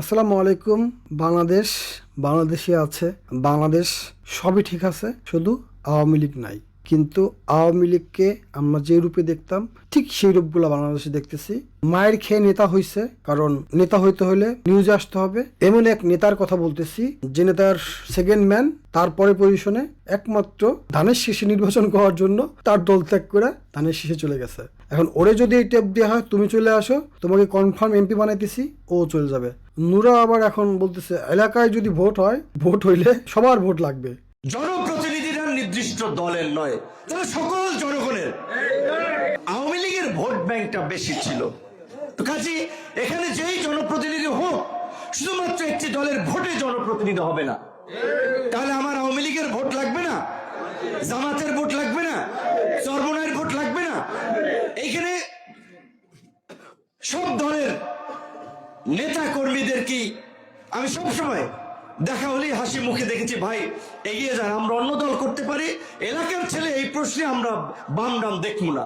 আসসালামু আলাইকুম। বাংলাদেশ বাংলাদেশে আছে বাংলাদেশ সবই ঠিক আছে শুধু আওয়ামী লীগ নাই। কিন্তু আওয়ামী লীগকে আমরা যে রূপে দেখতাম, ঠিক সেই রূপগুলো বাংলাদেশে দেখতেছি। মায়ের খেয়ে নেতা হইছে, কারণ নেতা হইতে হলে নিউজে আসতে হবে। এমন এক নেতার কথা বলতেছি, যে নেতার সেকেন্ড ম্যান তারপরে পজিশনে একমাত্র ধানের শীষে নির্বাচন করার জন্য তার দল ত্যাগ করে ধানের শীষে চলে গেছে। এখন ওরে যদি এই টেপ দেওয়া হয়, তুমি চলে আসো, তোমাকে কনফার্ম এমপি বানাইতেছি, ও চলে যাবে। নুরা আবার এখন বলতেছে, এলাকায় যদি ভোট হয়, ভোট হইলে সবার ভোট লাগবে। জনপ্রতিনিধিরা নির্দিষ্ট দলের নয় তারা সকল জনগণের। আওয়ামী লীগের ভোট ব্যাংকটা বেশি ছিল। তো কাজে, এখানে যেই জনপ্রতিনিধি হোক, শুধুমাত্র একটি দলের ভোটে জনপ্রতিনিধি হবে না। তাহলে আমার আওয়ামী লীগের ভোট লাগবে না? জামাতের ভোট লাগবে না? চরমনায়ের ভোট লাগবে না? এইখানে সব দলের নেতা কর্মীদের কি আমি সব সময় দেখা হলেই হাসি মুখে দেখেছি, ভাই, এগিয়ে যান, আমরা অন্য দল করতে পারি। এলাকার ছেলে এই প্রশ্নে আমরা বাম ডাম দেখব না।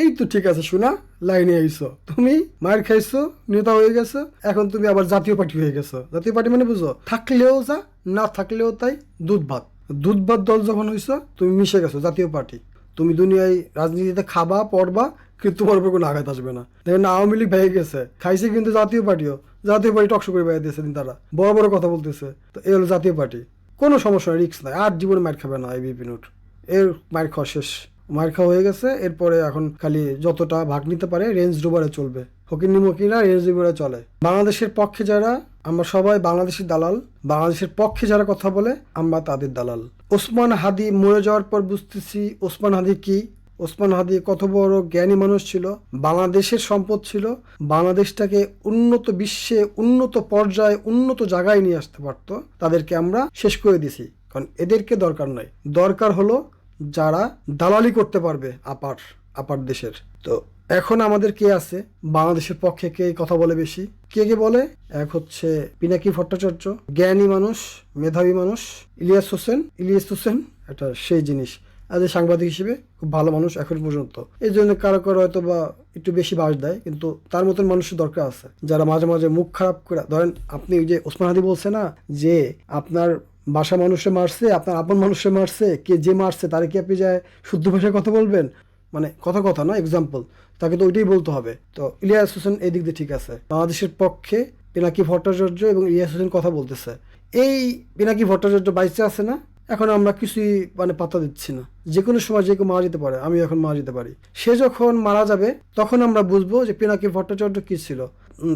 এই তো ঠিক আছে শোনা লাইনে আইছো তুমি মায়ের খাইছো, নেতা হয়ে গেছো, এখন তুমি আবার জাতীয় পার্টি হয়ে গেছো। জাতীয় পার্টি মানে বুঝো, থাকলেও যা, না থাকলেও তাই দুধ ভাত। দুধ ভাত দল যখন হইছো, তুমি মিশে গেছো জাতীয় পার্টি। তুমি দুনিয়ায় রাজনীতিতে খাবা, পড়বা, কিন্তু তোমার উপর কোনো আঘাত আসবে না। দেখেন আওয়ামী লীগ ভেঙে গেছে, খাইছে কিন্তু জাতীয় পার্টিও। জাতীয় পার্টি টকশো করে বেড়ে দিয়েছে তারা। বড় বড় কথা বলতেছে। তো এই হলো জাতীয় পার্টি। কোনো সমস্যা রিক্স নাই। আর জীবনে মার খাবে না এই বিপিনুট এর মার খাওয়া শেষ। মার খাওয়া হয়ে গেছে। এরপরে এখন খালি যতটা ভাগ নিতে পারে রেঞ্জ রোভারে চলবে। ফকির মকিরা রেঞ্জ রোভারে চলে। বাংলাদেশের পক্ষে যারা, আমরা সবাই বাংলাদেশের দালাল। বাংলাদেশের পক্ষে যারা কথা বলে, আমরা তাদের দালাল। ওসমান হাদি মরে যাওয়ার পর বুঝতেছি, ওসমান হাদি কি? ওসমান হাদি কত বড় জ্ঞানী মানুষ ছিল, বাংলাদেশের সম্পদ ছিল, বাংলাদেশটাকে উন্নত বিশ্বে উন্নত পর্যায়ে উন্নত জায়গায় নিয়ে আসতে পারতো, তাদেরকে আমরা শেষ করে দিছি। কারণ এদেরকে দরকার নয় দরকার হলো যারা দালালি করতে পারবে আপার আপার দেশের। তো এখন আমাদের কে আছে? বাংলাদেশের পক্ষে কে কথা বলে বেশি? কে কে বলে? এক হচ্ছে পিনাকি ভট্টাচার্য, জ্ঞানী মানুষ, মেধাবী মানুষ, ইলিয়াস হোসেন। ইলিয়াস হোসেন, এটা সেই জিনিস। আজ সাংবাদিক হিসেবে খুব ভালো মানুষ এখন পর্যন্ত। এই জন্য কারও কারও হয়তো বা একটু বেশি বাস দেয়, কিন্তু তার মতন মানুষের দরকার আছে। যারা মাঝে মাঝে মুখ খারাপ করে, ধরেন আপনি ওই যে ওসমান হাদি বলছে না, যে আপনার বাসা মানুষে মারছে, আপনার আপন মানুষে মারছে, কে যে মারছে, তারে কি আপনি যায় শুদ্ধ ভাষায় কথা বলবেন? মানে কথা কথা না এক্সাম্পল তাকে তো ওইটাই বলতে হবে। তো ইলিয়াস হোসেন এই দিক দিয়ে ঠিক আছে। বাংলাদেশের পক্ষে পিনাকি ভট্টাচার্য এবং ইলিয়াস হোসেন কথা বলতেছে। এই পিনাকি ভট্টাচার্য বাইচে আছে না? এখন আমরা কিছুই মানে পাত্তা দিচ্ছি না। যে কোনো সময় যে কেউ মারা যেতে পারে আমি এখন মারা যেতে পারি। সে যখন মারা যাবে, তখন আমরা বুঝব যে পিনাকি ভট্টাচার্য কি ছিল।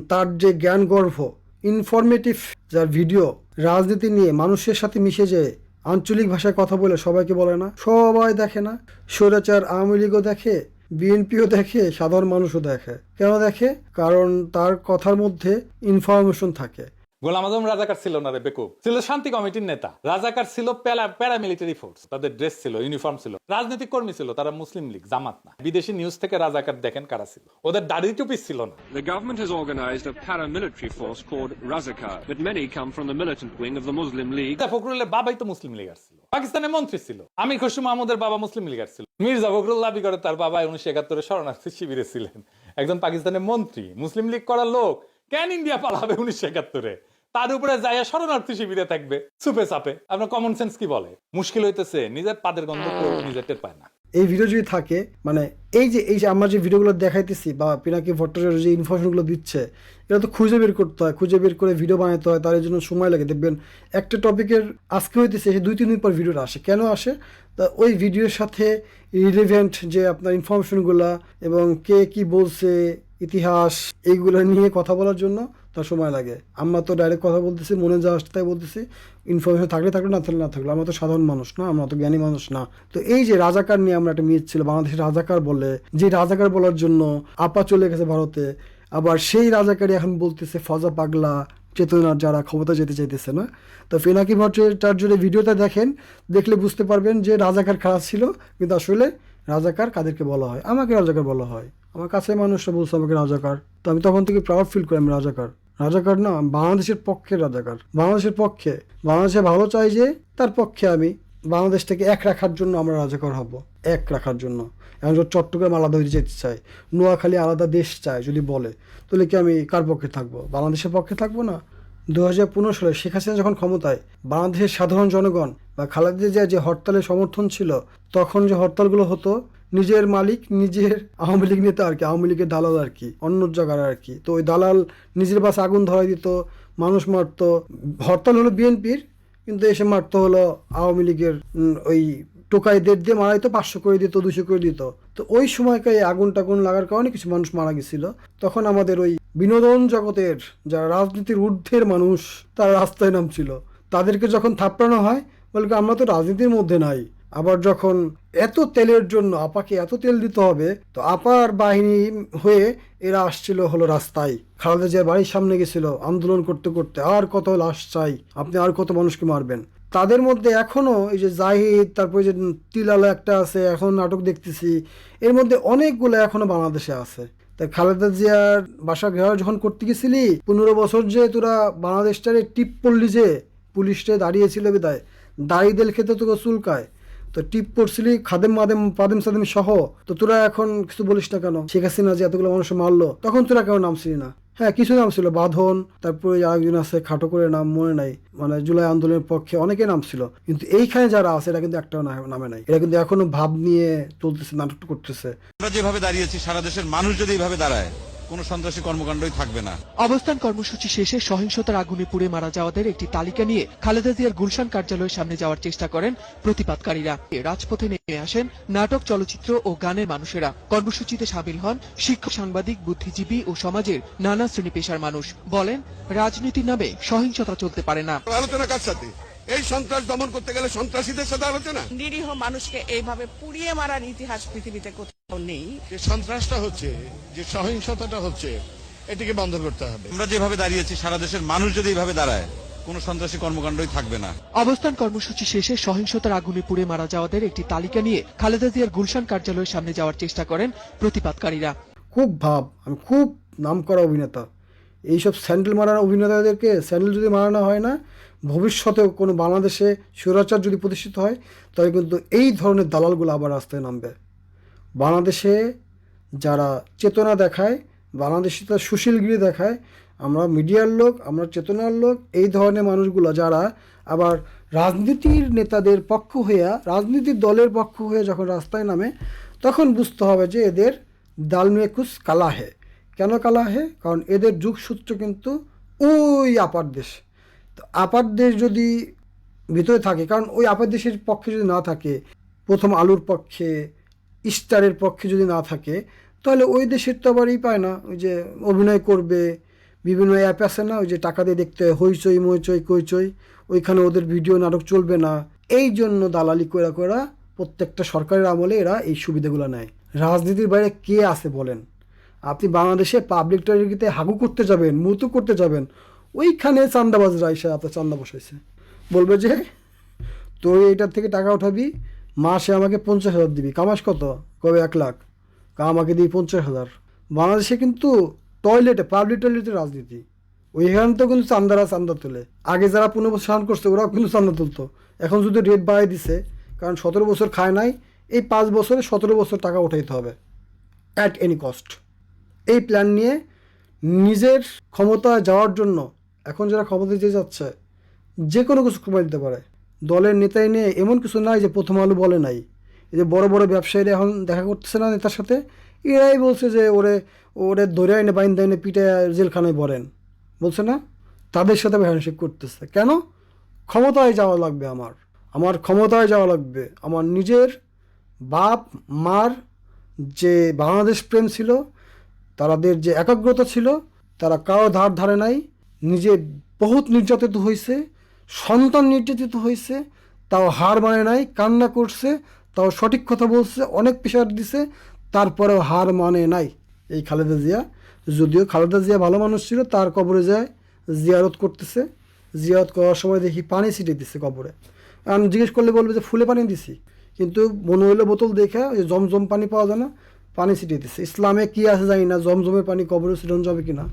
তার যে জ্ঞান গর্ভ ইনফরমেটিভ যার ভিডিও রাজনীতি নিয়ে মানুষের সাথে মিশে যেয়ে আঞ্চলিক ভাষায় কথা বলে সবাইকে বলে না, সবাই দেখে না। স্বৈরাচার আওয়ামী লীগও দেখে, বিএনপিও দেখে, সাধারণ মানুষও দেখে। কেন দেখে? কারণ তার কথার মধ্যে ইনফরমেশন থাকে। গোলাম আজম রাজাকার ছিল না রে বেকুব। ছিল শান্তি কমিটির নেতা। রাজাকার ছিল প্যারামিলিটারি ফোর্স। তাদের ড্রেস ছিল ইউনিফর্ম ছিল। রাজনৈতিক কর্মী ছিল তারা মুসলিম লীগ জামাত না। বিদেশি নিউজ থেকে রাজাকার দেখেন কারা ছিল। ওদের দাড়ি টুপি ছিল না। The government has organized a paramilitary force called Razakar, but many come from the militant wing of the Muslim League. ফখরুলের বাবাই তো মুসলিম লীগার ছিল। পাকিস্তানের মন্ত্রী ছিল। আমির খসরু মাহমুদের বাবা মুসলিম লীগার ছিল। মির্জা ফখরুল দাবি করে তার বাবা উনিশশো একাত্তরে শরণার্থী শিবিরে ছিলেন। একজন পাকিস্তানের মন্ত্রী মুসলিম লীগ করার লোক। কেন ইন্ডিয়া পালাবে উনিশশো একাত্তরে। তার উপরে যাইয়া শরণার্থী শিবিরে থাকবে সুপে চাপে। আপনার কমন সেন্স কি বলে? মুশকিল হইতেছে নিজের পাদের গন্ধ কেউ নিজের টের পায় না। এই ভিডিও যদি থাকে মানে এই যে এই যে আমরা যে ভিডিওগুলো দেখাইতেছি বা পিনাকি ভট্টাচার্য যে ইনফরমেশনগুলো দিচ্ছে এটা তো খুঁজে বের করতে হয় খুঁজে বের করে ভিডিও বানাতে হয় তার জন্য সময় লাগে। দেখবেন একটা টপিকের আজকে হইতেছে সে দুই তিন দিন পর ভিডিওটা আসে। কেন আসে? তা ওই ভিডিওর সাথে রিলেভেন্ট যে আপনার ইনফরমেশনগুলো এবং কে কি বলছে ইতিহাস এইগুলো নিয়ে কথা বলার জন্য তার সময় লাগে। আমরা তো ডাইরেক্ট কথা বলতেছি, মনে যা আসছে তাই বলতেছি। ইনফরমেশন থাকলে থাকলে, না থাকলে না থাকলে। আমরা তো সাধারণ মানুষ না, আমরা তো জ্ঞানী মানুষ না। তো এই যে রাজাকার নিয়ে আমরা একটা মিট ছিল, বাংলাদেশের রাজাকার বলে, যে রাজাকার বলার জন্য আপা চলে গেছে ভারতে, আবার সেই রাজাকারই এখন বলতেছে, ফজা পাগলা, চেতনার যারা ক্ষমতা যেতে চাইতেছে না। তো ফেনাকি ভট্টাচার্যের ভিডিওটা দেখেন, দেখলে বুঝতে পারবেন যে রাজাকার খারাপ ছিল, কিন্তু আসলে রাজাকার কাদেরকে বলা হয়? আমাকে রাজাকার বলা হয়। আমার কাছে মানুষরা বলছে আমাকে রাজাকার। তো আমি তখন থেকে প্রাউড ফিল করি আমি রাজাকার। রাজাকার না, বাংলাদেশের পক্ষে রাজাকার। বাংলাদেশের পক্ষে। বাংলাদেশে ভালো চাই যে, তার পক্ষে আমি বাংলাদেশটাকে এক রাখার জন্য আমরা রাজাকার হব। এক রাখার জন্য। এখন যদি চট্টগ্রাম আলাদা হয়ে যেতে চাই নোয়াখালী আলাদা দেশ চায় যদি বলে, তাহলে কি আমি কার পক্ষে থাকব? বাংলাদেশের পক্ষে থাকব না? দু হাজার পনেরো সালে শেখ হাসিনা যখন ক্ষমতায়, বাংলাদেশের সাধারণ জনগণ বা খালেদা জিয়া যে হরতালের সমর্থন ছিল, তখন যে হরতালগুলো হতো নিজের মালিক, নিজের আওয়ামী লীগ নেতা আর কি, আওয়ামী লীগের দালাল আর কি, অন্য জায়গার আর কি। তো ওই দালাল নিজের বাস আগুন ধরাই দিত, মানুষ মারতো। হরতাল হলো বিএনপির, কিন্তু এসে মারতো হলো আওয়ামী লীগের ওই টোকাইদের দিয়ে মারাইতো পাঁচশো করে দিত দুশো করে দিত। তো ওই সময়কার এই আগুন টাগুন লাগার কারণে কিছু মানুষ মারা গেছিল। তখন আমাদের ওই বিনোদন জগতের যারা রাজনীতির ঊর্ধ্বের মানুষ, তারা রাস্তায় নামছিল। তাদেরকে যখন থাপড়ানো হয়, বলে আমরা তো রাজনীতির মধ্যে নাই। আবার যখন এত তেলের জন্য আপাকে এত তেল দিতে হবে, তো আপার বাহিনী হয়ে এরা আসছিল হলো রাস্তায়। খালেদা জিয়ার বাড়ির সামনে গেছিল আন্দোলন করতে করতে, আর কত লাশ চাই, আপনি আর কত মানুষকে মারবেন। তাদের মধ্যে এখনও এই যে জাহিদ, তারপরে যে তিলালা একটা আছে, এখন নাটক দেখতেছি, এর মধ্যে অনেকগুলো এখনও বাংলাদেশে আছে। তা খালেদা জিয়ার বাসা ঘেরাও যখন করতে গেছিলি, পনেরো বছর যে তোরা বাংলাদেশটারে টিপ পড়লি যে পুলিশটা দাঁড়িয়েছিল বিদায় দাড়ি দেল খেতে তোকে চুলকায়। তো টিপ পড়ছিলি খাদেম, মাদেম, পাদেম, সাদেম সহ। তো তোরা এখন কিছু বলিস না কেন? শেখ হাসিনা যে এতগুলো মানুষ মারলো, তখন তোরা কেন নামছিলি না? হ্যাঁ কিছু নাম ছিল বাঁধন, তারপরে আরেকজন আছে, খাটো করে নাম মনে নাই। মানে জুলাই আন্দোলনের পক্ষে অনেকে নাম ছিল কিন্তু এইখানে যারা আছে এটা কিন্তু একটাও নামে নাই। এটা কিন্তু এখনও ভাব নিয়ে চলতেছে, নাটক করতেছে। আমরা যেভাবে দাঁড়িয়েছি, সারা দেশের মানুষ যদি এইভাবে দাঁড়ায় কোনো সন্ত্রাসী কর্মকাণ্ডই থাকবে না। অবস্থান কর্মসূচি শেষে সহিংসতার আগুনে পুড়ে মারা যাওয়াদের একটি তালিকা নিয়ে খালেদা জিয়ার গুলশান কার্যালয়ের সামনে যাওয়ার চেষ্টা করেন প্রতিবাদকারীরা। রাজপথে নেমে আসেন নাটক চলচ্চিত্র ও গানের মানুষেরা। কর্মসূচিতে সামিল হন শিক্ষক সাংবাদিক বুদ্ধিজীবী ও সমাজের নানা শ্রেণি পেশার মানুষ। বলেন রাজনীতির নামে সহিংসতা চলতে পারে না। আলোচনা কার সাথে? এই সন্ত্রাস দমন করতে গেলে সন্ত্রাসীদের সাথে আলোচনা? নিরীহ মানুষকে এইভাবে পুড়িয়ে মারার ইতিহাস পৃথিবীতে নেই। যে সন্ত্রাসটা হচ্ছে যে সহিংসতাটা হচ্ছে এটিকে বন্ধ করতে হবে। আমরা যেভাবে দাঁড়িয়েছি সারা দেশের মানুষ যদি এইভাবে দাঁড়ায় কোনো সন্ত্রাসী কর্মকাণ্ডই থাকবে না। অবস্থান কর্মসূচি শেষে সহিংসতার আগুনে পুড়ে মারা যাওয়াদের একটি তালিকা নিয়ে খালেদা জিয়ার গুলশান কার্যালয়ের সামনে যাওয়ার চেষ্টা করেন প্রতিবাদকারীরা। খুব ভাব আমি খুব নাম করা অভিনেতা। এইসব স্যান্ডেল মারার অভিনেতাদেরকে স্যান্ডেল যদি মারানো হয় না ভবিষ্যতেও কোনো বাংলাদেশে স্বৈরাচার যদি প্রতিষ্ঠিত হয় তাহলে কিন্তু এই ধরনের দালালগুলো আবার রাস্তায় নামবে। বাংলাদেশে যারা চেতনা দেখায়, বাংলাদেশে তারা সুশীলগিরি দেখায়, আমরা মিডিয়ার লোক, আমরা চেতনার লোক, এই ধরনের মানুষগুলো যারা আবার রাজনীতির নেতাদের পক্ষ হইয়া, রাজনীতির দলের পক্ষ হয়ে যখন রাস্তায় নামে, তখন বুঝতে হবে যে এদের দালমেকুস কালা হে কেন কালা হে কারণ এদের যুগসূত্র কিন্তু ওই আপার দেশ। তো আপার দেশ যদি ভিতরে থাকে, কারণ ওই আপার দেশের পক্ষে যদি না থাকে, প্রথম আলুর পক্ষে স্টারের পক্ষে যদি না থাকে, তাহলে ওই দেশের তো আবার পায় না। ওই যে অভিনয় করবে, বিভিন্ন অ্যাপ আছে না, ওই যে টাকা দিয়ে দেখতে হয়, হইচই, মইচই, কইচই, ওইখানে ওদের ভিডিও নাটক চলবে না। এই জন্য দালালি করা করা প্রত্যেকটা সরকারের আমলে এরা এই সুবিধাগুলো নেয়। রাজনীতির বাইরে কে আছে বলেন? আপনি বাংলাদেশে পাবলিক টয়লেটে হাগু করতে যাবেন, মুতু করতে যাবেন, ওইখানে চান্দাবাজরা এসে আপনার চান্দা বসাইছে। বলবে যে, তুই এইটার থেকে টাকা উঠাবি মাসে আমাকে পঞ্চাশ হাজার দিবি। কামাস কত? কবে এক লাখ? কা, আমাকে দিবি পঞ্চাশ হাজার। বাংলাদেশে কিন্তু টয়লেটে পাবলিক টয়লেটে রাজনীতি। ওইখানে তো কিন্তু চান্দারা চান্দা তোলে। আগে যারা পনেরো বছর শাসন করছে, ওরাও কিন্তু চান্দা তুলতো। এখন শুধু রেট বাড়িয়ে দিছে, কারণ সতেরো বছর খায় নাই। এই পাঁচ বছরে সতেরো বছর টাকা উঠাইতে হবে অ্যাট এনি কস্ট এই প্ল্যান নিয়ে নিজের ক্ষমতা যাওয়ার জন্য এখন যারা ক্ষমতা যেতে যাচ্ছে যে কোনো কিছু কমাই দিতে পারে। দলের নেতাই নিয়ে এমন কিছু নাই যে প্রথম আলো বলে নাই। যে বড় বড় ব্যবসায়ীরা এখন দেখা করতেছে না নেতার সাথে, এরাই বলছে যে ওরে ওরে ধরে আইনে বাইন দাইনে পিঠে জেলখানায় বলেন বলছে না? তাদের সাথে হ্যান্ডশেক করতেছে। কেন? ক্ষমতায় যাওয়া লাগবে আমার। আমার ক্ষমতায় যাওয়া লাগবে। আমার নিজের বাপ, মার যে বাংলাদেশ প্রেম ছিল তাদের যে একাগ্রতা ছিল, তারা কারও ধার ধারে নাই। নিজে বহুত নির্যাতিত হয়েছে সন্তান নির্যাতিত হয়েছে, তাও হার মানে নাই, কান্না করছে, তাও সঠিক কথা বলছে, অনেক প্রেশার দিছে, তারপরেও হার মানে নাই। এই খালেদা জিয়া, যদিও খালেদা জিয়া ভালো মানুষ ছিল, তার কবরে যায়, জিয়ারত করতেছে। জিয়ারত করার সময় দেখি পানি ছিটিয়ে দিচ্ছে কবরে। আমি জিজ্ঞেস করলে বলবে যে, ফুলে পানি দিছি। কিন্তু মনে হইল বোতল দেখে জমজম পানি পাওয়া যায় না। পানি ছিটিয়ে দিচ্ছে ইসলামে কি আছে জানি না জমজমের পানি কবরে ছিটানো যাবে কিনা?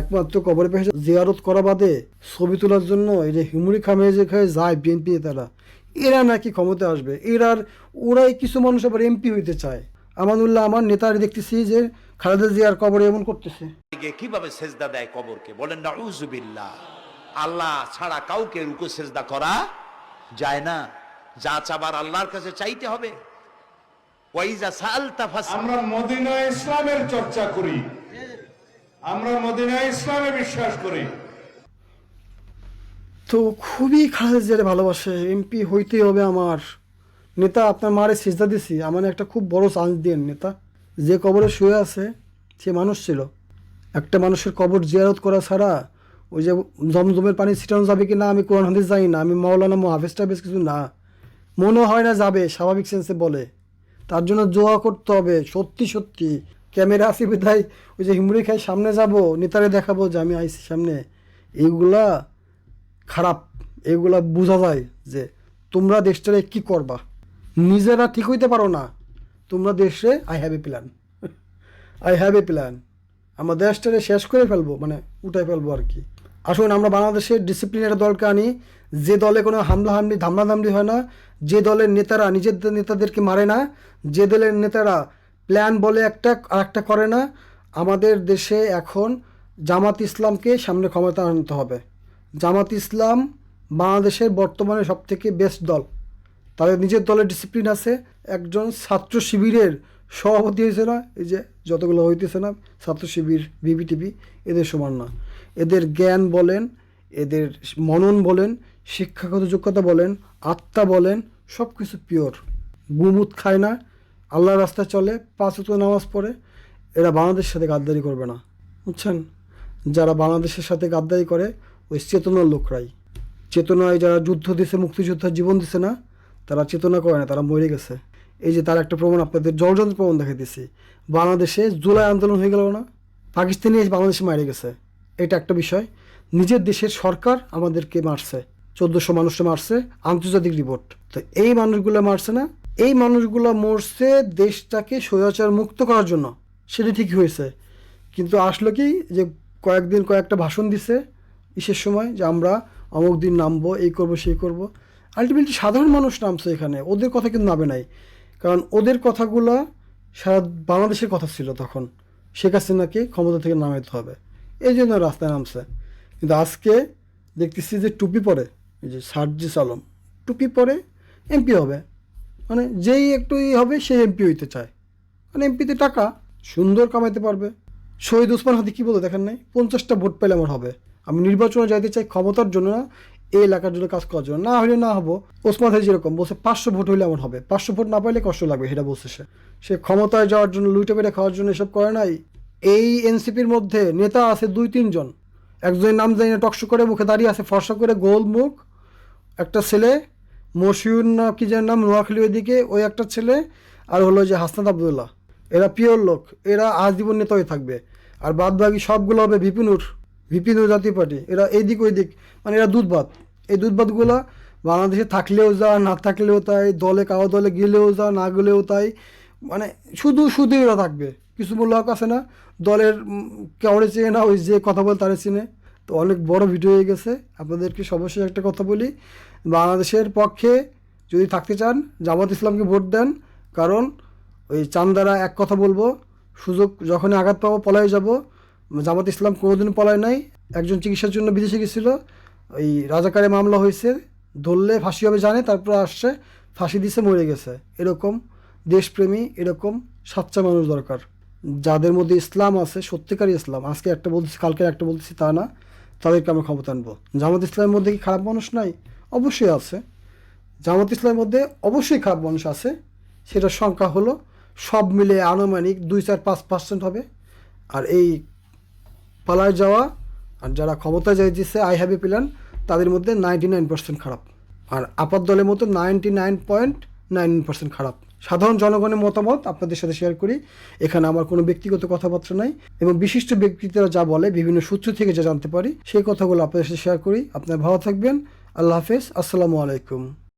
একমাত্র কবরে পেয়ে জিয়ারত করা বাদে ছবি তোলার জন্য এই যে হিমুরি খামে যে খায়, যায় বিএনপি তারা। এরা নাকি ক্ষমতা আসবে। এরার, ওরাই কিছু মানুষ আবার এমপি হইতে চায়। আমানুল্লাহ, আমার নেতার দেখতেছি যে খালেদা জিয়ার কবরে এমন করতেছে। কীভাবে সেজদা দেয় কবরকে? বলেন না উজুবিল্লাহ আল্লাহ ছাড়া কাউকে রুকু সেজদা করা যায় না। যা চাবার আল্লাহর কাছে চাইতে হবে। আমরা মদিনা ইসলামের চর্চা করি। আমরা মদিনা ইসলামে বিশ্বাস করি। তো খুবই খালেদা জিয়ারে ভালোবাসে এমপি হইতেই হবে আমার। নেতা আপনার মারে সিজদা দিছি আমার একটা খুব বড় চান্স দিন নেতা। যে কবরে শুয়ে আছে সে মানুষ ছিল। একটা মানুষের কবর জিয়ারত করা ছাড়া ওই যে জমজমের পানি ছিটানো যাবে কি না আমি কোরআন হাদিস জানি না আমি মাওলানা মহাফেজ টাফেজ কিছু না। মনে হয় না যাবে স্বাভাবিক সেন্সে বলে। তার জন্য জোয়া করতে হবে, সত্যি সত্যি। ক্যামেরা আসি বিধায় ওই যে হিমুড়ি খাই, সামনে যাব, নেতারে দেখাবো যে আমি আইসি সামনে। এইগুলা খারাপ, এইগুলা বোঝা যায় যে তোমরা দেশটারে কি করবা। নিজেরা ঠিক হইতে পারো না, তোমরা দেশে I have a plan I have a plan আমরা দেশটারে শেষ করে ফেলব মানে উঠাই ফেলব আর কি। আসুন আমরা বাংলাদেশের ডিসিপ্লিনের দলকে আনি। যে দলে কোনো হামলা হামলি ধামলা ধামলি হয় না, যে দলের নেতারা, নিজের নেতাদেরকে মারে না, যে দলের নেতারা প্ল্যান বলে একটা আর একটা করে না, আমাদের দেশে এখন জামাত ইসলামকে সামনে ক্ষমতা আনতে হবে। জামাত ইসলাম বাংলাদেশের বর্তমানে সবথেকে বেস্ট দল। তাদের নিজের দলের ডিসিপ্লিন আছে। একজন ছাত্র শিবিরের সভাপতি হয়েছে না, এই যে যতগুলো হইতেছে না, ছাত্র শিবির, বিবিটিভি, এদের সমান না। এদের জ্ঞান বলেন, এদের মনন বলেন, শিক্ষাগত যোগ্যতা বলেন, আত্মা বলেন সব কিছু পিওর গুমুত খায় না আল্লাহর রাস্তায় চলে, পাঁচ নামাজ পড়ে, এরা বাংলাদেশের সাথে গাদ্দারি করবে না। বুঝছেন? যারা বাংলাদেশের সাথে গাদ্দারি করে, ওই চেতনার লোকরাই। চেতনায় যারা যুদ্ধ দিছে, মুক্তিযোদ্ধার জীবন দিছে না, তারা চেতনা করে না, তারা মরে গেছে। এই যে তার একটা প্রমাণ আপনাদের জলযন্ত্র প্রমাণ দেখে দিছি বাংলাদেশে জুলাই আন্দোলন হয়ে গেল না? পাকিস্তানি বাংলাদেশে মারে গেছে। এটা একটা বিষয়। নিজের দেশের সরকার আমাদেরকে মারছে। চোদ্দোশো মানুষকে মারছে, আন্তর্জাতিক রিপোর্ট। তো এই মানুষগুলো মারছে না। এই মানুষগুলো মরছে দেশটাকে স্বৈরাচার মুক্ত করার জন্য। সেটা ঠিকই হয়েছে। কিন্তু আসলো কি যে কয়েকদিন কয়েকটা ভাষণ দিছে ইসের সময় যে আমরা অমুক দিন নামবো, এই করব, সেই করব। আলটিমেটলি সাধারণ মানুষ নামছে এখানে। ওদের কথা কিন্তু নামে নাই। কারণ ওদের কথাগুলো সারা বাংলাদেশের কথা ছিল তখন। শেখ হাসিনাকে ক্ষমতা থেকে নামাইতে হবে। এই জন্য রাস্তায় নামছে। কিন্তু আজকে দেখতেছি যে টুপি পরে, এই যে সার্জিস আলম, টুপি পরে এমপি হবে। মানে যেই একটু ই হবে সেই এমপি হইতে চায়। মানে এমপিতে টাকা, সুন্দর কামাইতে পারবে। শহীদ ওসমান হাদি কী বলতো দেখেন নাই? পঞ্চাশটা ভোট পেলে আমার হবে। আমি নির্বাচনে যাইতে চাই ক্ষমতার জন্য না, এই এলাকার জন্য কাজ করার জন্য। না হলে না হব। ওসমান হাদি যেরকম বলছে, পাঁচশো ভোট হইলে আমার হবে। পাঁচশো ভোট না পাইলে কষ্ট লাগবে, সেটা বলছে সে। সে ক্ষমতায় যাওয়ার জন্য লুটে পেটে খাওয়ার জন্য এসব করে নাই। এই এনসিপির মধ্যে নেতা আছে দুই, তিনজন। একজনের নাম জানি না, টকশো করে মুখে দাঁড়িয়ে আছে, ফর্সা করে গোল মুখ। একটা ছেলে, মশিউর না, কি যেন নাম, নোয়াখালী ওইদিকে, ওই একটা ছেলে, আর হলো যে হাসনাত আবদুল্লাহ। এরা পিওর লোক, এরা আজীবন নেতা হয়ে থাকবে। আর বাদ বাকি সবগুলো হবে বিপিনুর বিপিনুর জাতীয় পার্টি। এরা এইদিক ওই দিক মানে এরা দুধবাত এই দুধবাতগুলো বাংলাদেশে থাকলেও যা, না থাকলেও তাই, দলে কারও দলে গেলেও যা, না গেলেও তাই মানে শুধু শুধু এরা থাকবে। কিছু লোক আছে না, দলের কাউরে চেনে না, ওই যে কথা বলে তারে চিনে। তো অনেক বড় ভিডিও হয়ে গেছে। আপনাদেরকে সর্বশেষ একটা কথা বলি, বাংলাদেশের পক্ষে যদি থাকতে চান, জামাত ইসলামকে ভোট দেন। কারণ ওই চান্দারা এক কথা বলব, সুযোগ যখনই আঘাত পাবো পলায় যাব। জামাত ইসলাম কোনোদিন পলায় নাই। একজন চিকিৎসার জন্য বিদেশে গেছিল। ওই রাজাকারে মামলা হয়েছে। ধরলে ফাঁসি হবে জানে, তারপর আসছে, ফাঁসি দিছে, মরে গেছে। এরকম দেশপ্রেমী, এরকম সাচ্চা মানুষ দরকার। যাদের মধ্যে ইসলাম আছে সত্যিকারই ইসলাম, আজকে একটা বলতেছি, কালকে একটা বলতেছি, তা না, তাদেরকে আমরা ক্ষমতা আনব। জামাত ইসলামের মধ্যে কি খারাপ মানুষ নাই? অবশ্যই আছে। জামাত ইসলামের মধ্যে অবশ্যই খারাপ মানুষ আছে। সেটার সংখ্যা হলো, সব মিলে আনুমানিক দুই চার পাঁচ পার্সেন্ট হবে। আর এই পালায় যাওয়া, আর যারা ক্ষমতা দিচ্ছে আই হ্যাভ এ প্ল্যান তাদের মধ্যে নাইনটি নাইন পার্সেন্ট খারাপ। আর আপাত দলের মতো ninety nine point nine percent খারাপ। সাধারণ জনগণের মতামত আপনাদের সাথে শেয়ার করি। এখানে আমার কোনো ব্যক্তিগত কথাবার্তা নাই এবং বিশিষ্ট ব্যক্তিরা যা বলে, বিভিন্ন সূত্র থেকে যা জানতে পারি, সেই কথাগুলো আপনাদের সাথে শেয়ার করি। আপনারা ভালো থাকবেন। আল্লাহ হাফেজ। আসসালামু আলাইকুম।